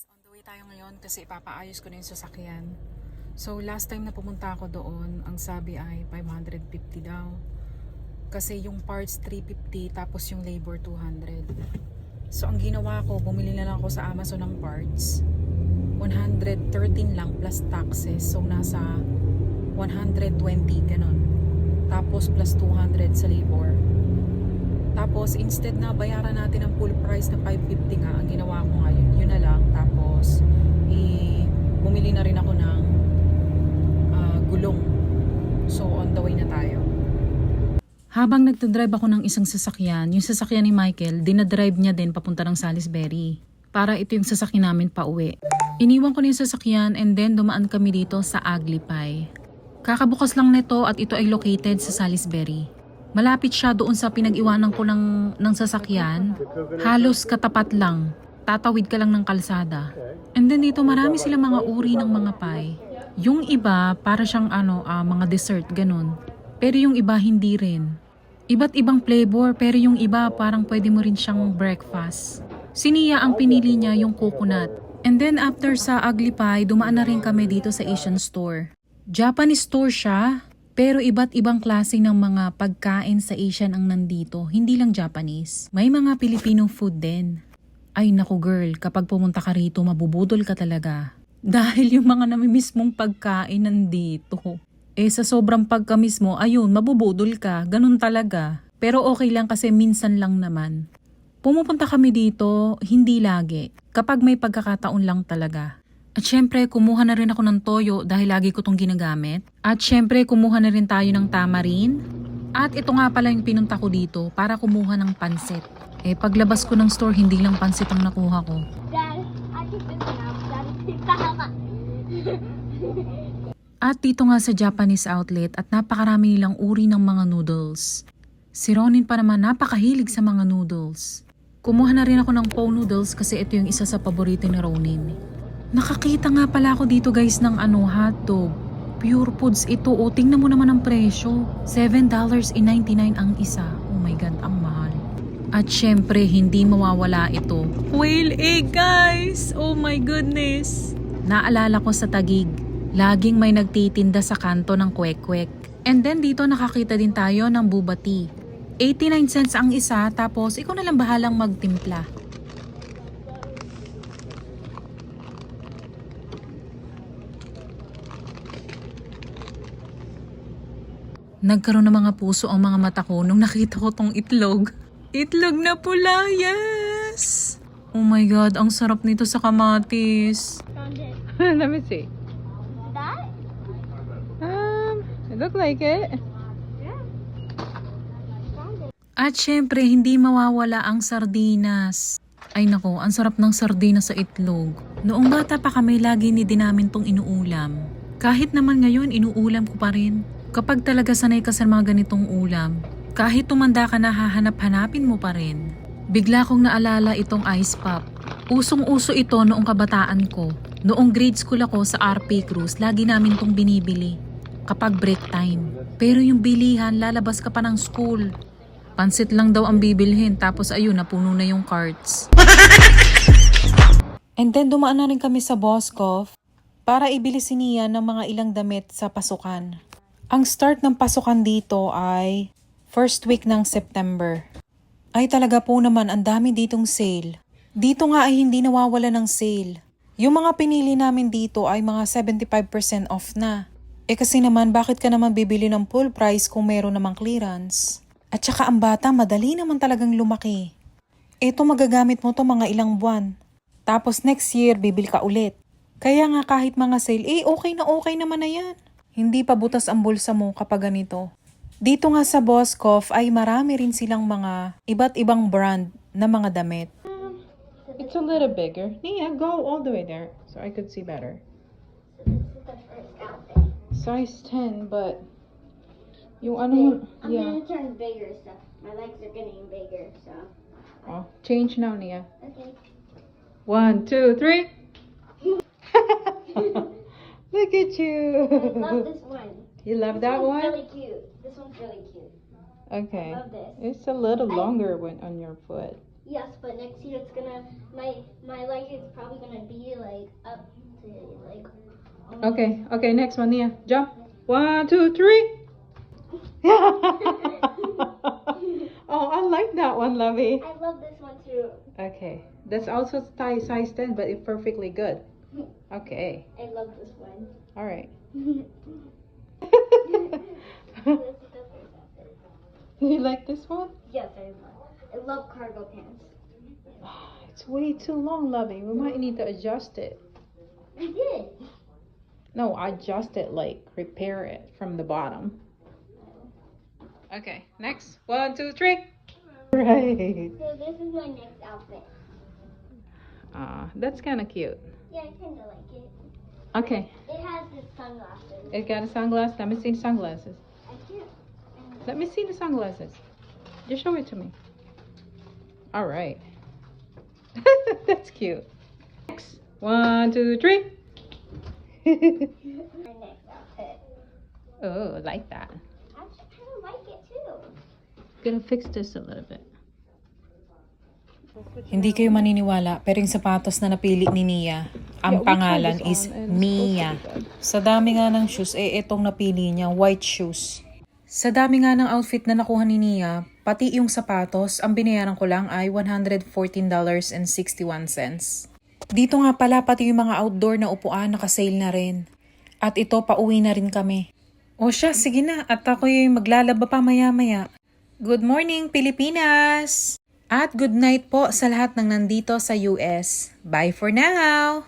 guys, on the way tayo ngayon kasi ipapaayos ko na yung sasakyan. So last time na pumunta ako doon, ang sabi ay 550 daw. Kasi yung parts 350 tapos yung labor 200. So ang ginawa ko, bumili na lang ako sa Amazon ng parts. 113 lang plus taxes. So nasa 120 ganun. Tapos plus 200 sa labor. Tapos instead na bayaran natin ang full price na 550 nga, ang ginawa ko ngayon, yun na lang. Tapos i bumili na rin ako ng ah, gulong. So on the way na tayo. Habang nagdadrive ako ng isang sasakyan, yung sasakyan ni Michael, dinadrive niya din papunta ng Salisbury. Para ito yung sasakyan namin pa uwi. Iniwan ko na yung sasakyan and then dumaan kami dito sa Aglipay. Kakabukas lang nito at ito ay located sa Salisbury. Malapit siya doon sa pinag-iwanan ko ng, ng sasakyan. Halos katapat lang. Tatawid ka lang ng kalsada. And then dito marami silang mga uri ng mga pie. Yung iba para siyang ano, ah, mga dessert, ganun. Pero yung iba hindi rin. Iba't ibang flavor pero yung iba parang pwede mo rin siyang breakfast. Siniya ang pinili niya yung coconut. And then after sa Ugly Pie, dumaan na rin kami dito sa Asian store. Japanese store siya, pero iba't ibang klase ng mga pagkain sa Asian ang nandito, hindi lang Japanese. May mga Filipino food din. Ay naku girl, kapag pumunta ka rito, mabubudol ka talaga. Dahil yung mga namimiss mong pagkain nandito. Eh sa sobrang pagkamis mo, ayun, mabubudol ka. Ganun talaga. Pero okay lang kasi minsan lang naman. Pumupunta kami dito, hindi lagi. Kapag may pagkakataon lang talaga. At syempre, kumuha na rin ako ng toyo dahil lagi ko tong ginagamit. At syempre, kumuha na rin tayo ng tamarin. At ito nga pala yung pinunta ko dito para kumuha ng pansit. Eh, paglabas ko ng store, hindi lang pansit ang nakuha ko. At dito nga sa Japanese outlet at napakarami nilang uri ng mga noodles. Si Ronin pa naman napakahilig sa mga noodles. Kumuha na rin ako ng po noodles kasi ito yung isa sa paborito ni Ronin. Nakakita nga pala ako dito guys ng ano hotdog. Pure foods ito. O tingnan mo naman ang presyo. $7.99 ang isa. Oh my god, ang mahal. At syempre, hindi mawawala ito. Whale egg, guys! Oh my goodness! Naalala ko sa tagig, laging may nagtitinda sa kanto ng kwek-kwek. And then dito nakakita din tayo ng bubati. 89 cents ang isa, tapos ikaw na lang bahalang magtimpla. Nagkaroon ng mga puso ang mga mata ko nung nakita ko tong itlog. Itlog na pula, yes! Oh my God, ang sarap nito sa kamatis. Let me see. That? Um, it look like it. Yeah. Found it. At syempre, hindi mawawala ang sardinas. Ay nako, ang sarap ng sardinas sa itlog. Noong bata pa kami, lagi ni din namin tong inuulam. Kahit naman ngayon, inuulam ko pa rin. Kapag talaga sanay ka sa mga ganitong ulam, kahit tumanda ka na hahanap-hanapin mo pa rin. Bigla kong naalala itong ice pop. Usong-uso ito noong kabataan ko. Noong grade school ako sa RP Cruise, lagi namin tong binibili. Kapag break time. Pero yung bilihan, lalabas ka pa ng school. Pansit lang daw ang bibilhin, tapos ayun, napuno na yung carts. And then dumaan na rin kami sa Boscov para ibili si Nia ng mga ilang damit sa pasukan. Ang start ng pasukan dito ay first week ng September. Ay talaga po naman, ang dami ditong sale. Dito nga ay hindi nawawala ng sale. Yung mga pinili namin dito ay mga 75% off na. Eh kasi naman, bakit ka naman bibili ng full price kung meron namang clearance? At saka ang bata, madali naman talagang lumaki. Eto magagamit mo to mga ilang buwan. Tapos next year, bibil ka ulit. Kaya nga kahit mga sale, eh okay na okay naman na yan. Hindi pa butas ang bulsa mo kapag ganito. Dito nga sa Boscov ay marami rin silang mga iba't ibang brand na mga damit. It's a little bigger. Nia, go all the way there so I could see better. Size 10, but yung ano yung, I'm yeah. gonna turn bigger, so my legs are getting bigger, so. Oh, change now, Nia. Okay. One, two, three. Look at I love you. this one. You love This that one? really cute. This one's really cute. Okay. I love this. It's a little I- longer one on your foot. Yes, but next year it's gonna my my leg is probably gonna be like up to like. Okay, okay, next one, Nia. Jump. One, two, three. oh, I like that one, Lovey. I love this one too. Okay, that's also size size 10, but it's perfectly good. Okay, I love this one. all right. this is the first outfit. you like this one? Yes, I love. I love cargo pants. It's way too long, Lovey. We might need to adjust it. I did. No, adjust it like repair it from the bottom. Okay, next. One, two, three. Right. So this is my next outfit. Ah, that's kind of cute. Yeah, I kind of like it. Okay, It has the sunglasses. it got a sunglass. Let me see the sunglasses. I can't. Let me see the sunglasses. Just show it to me. All right. That's cute. Next. One, two, three. My next outfit. oh, I like that. I kind of like it too. Gonna fix this a little bit. Hindi kayo maniniwala, pero yung sapatos na napili ni Nia, ang pangalan is Mia. Sa dami nga ng shoes, eh itong napili niya, white shoes. Sa dami nga ng outfit na nakuha ni Nia, pati yung sapatos, ang binayaran ko lang ay $114.61. Dito nga pala pati yung mga outdoor na upuan nakasale na rin. At ito, pauwi na rin kami. O siya, sige na. At ako yung maglalaba pa maya-maya. Good morning, Pilipinas! At good night po sa lahat ng nandito sa US. Bye for now!